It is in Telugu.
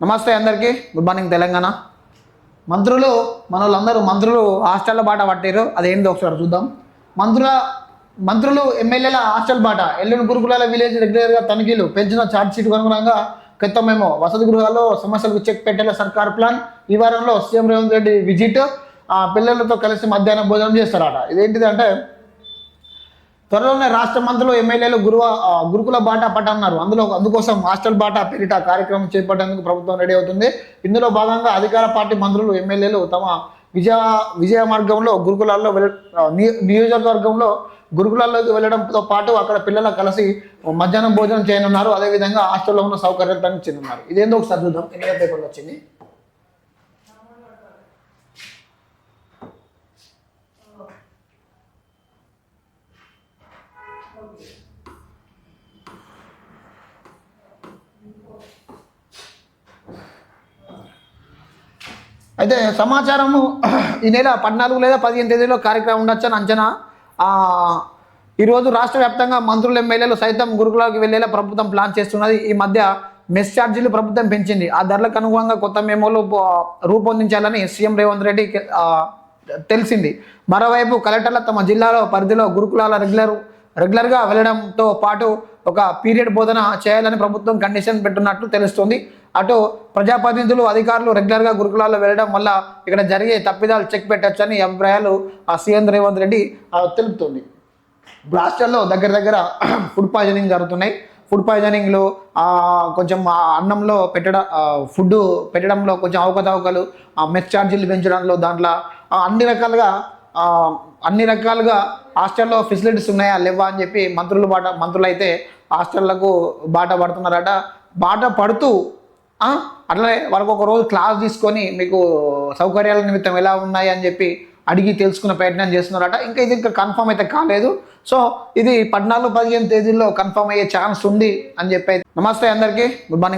నమస్తే అందరికీ. Good morning Telangana. మంత్రులు మన వాళ్ళందరూ మంత్రులు హాస్టల్ బాట పట్టారు అదేందో ఒకసారి చూద్దాం. మంత్రుల మంత్రులు ఎమ్మెల్యేల హాస్టల్ బాట. ఎల్లుండి గురుకులాల విలేజ్ రెగ్యులర్గా తనిఖీలు పెంచిన ఛార్జ్ షీట్ అనుగుణంగా క్రితం మేము వసతి గృహాల్లో సమస్యలకు చెక్ పెట్టేలా సర్కార్ ప్లాన్. ఈ వారంలో సీఎం రేవంత్ రెడ్డి విజిట్. ఆ పిల్లలతో కలిసి మధ్యాహ్నం భోజనం చేస్తారట. ఇదేంటిది అంటే త్వరలోనే రాష్ట్ర మంత్రులు ఎమ్మెల్యేలు గురువ గురుకుల బాట పట్టన్నారు. అందులో అందుకోసం హాస్టల్ బాట పేరిట కార్యక్రమం చేపట్టేందుకు ప్రభుత్వం రెడీ అవుతుంది. ఇందులో భాగంగా అధికార పార్టీ మంత్రులు ఎమ్మెల్యేలు తమ విజయ విజయ మార్గంలో గురుకులాల్లో వెళ్ళ నియోజకవర్గంలో గురుకులాల్లోకి వెళ్ళడంతో పాటు అక్కడ పిల్లలు కలిసి మధ్యాహ్నం భోజనం చేయనున్నారు. అదేవిధంగా హాస్టల్లో ఉన్న సౌకర్యాలు తగ్గించనున్నారు ఇదేందో ఒకసారి చూద్దాం. ఇండియా పేపర్లో వచ్చింది? అయితే సమాచారము ఈ నెల పద్నాలుగు లేదా పదిహేను తేదీలో కార్యక్రమం ఉండొచ్చని అంచనా. ఈరోజు రాష్ట్ర వ్యాప్తంగా మంత్రులు ఎమ్మెల్యేలు సైతం గురుకులాలకు వెళ్ళేలా ప్రభుత్వం ప్లాన్ చేస్తున్నది. ఈ మధ్య మెస్ ఛార్జీలు ప్రభుత్వం పెంచింది. ఆ ధరలకు అనుగుణంగా కొత్త మేమోలు రూపొందించాలని సీఎం రేవంత్ రెడ్డి తెలిసింది. మరోవైపు కలెక్టర్లు తమ జిల్లాలో పరిధిలో గురుకులాల రెగ్యులర్ రెగ్యులర్గా వెళ్ళడంతో పాటు ఒక పీరియడ్ బోధన చేయాలని ప్రభుత్వం కండిషన్ పెట్టున్నట్లు తెలుస్తుంది. అటు ప్రజాప్రతినిధులు అధికారులు రెగ్యులర్గా గురుకులాల్లో వెళ్ళడం వల్ల ఇక్కడ జరిగే తప్పిదాలు చెక్ పెట్టచ్చని అభిప్రాయాలు ఆ సీఎం రేవంత్ రెడ్డి తెలుపుతుంది. ఇప్పుడు హాస్టల్లో దగ్గర దగ్గర ఫుడ్ పాయిజనింగ్ జరుగుతున్నాయి. ఫుడ్ పాయిజనింగ్లు కొంచెం అన్నంలో పెట్టడం ఫుడ్ పెట్టడంలో కొంచెం అవకతవకలు ఆ మెస్ ఛార్జీలు పెంచడంలో దాంట్లో ఆ, అన్ని రకాలుగా అన్ని రకాలుగా హాస్టల్లో ఫెసిలిటీస్ ఉన్నాయా లేవా అని చెప్పి మంత్రులు బాట మంత్రులు అయితే హాస్టళ్ళకు బాట పడుతున్నారట. బాట పడుతూ అట్లనే వాళ్ళకు ఒక రోజు క్లాస్ తీసుకొని మీకు సౌకర్యాల నిమిత్తం ఎలా ఉన్నాయి అని చెప్పి అడిగి తెలుసుకునే ప్రయత్నం చేస్తున్నారట. ఇంకా ఇది ఇంకా కన్ఫర్మ్ అయితే కాలేదు. సో ఇది పద్నాలుగు పదిహేను తేదీల్లో కన్ఫర్మ్ అయ్యే ఛాన్స్ ఉంది అని చెప్పి నమస్తే అందరికీ. Good morning.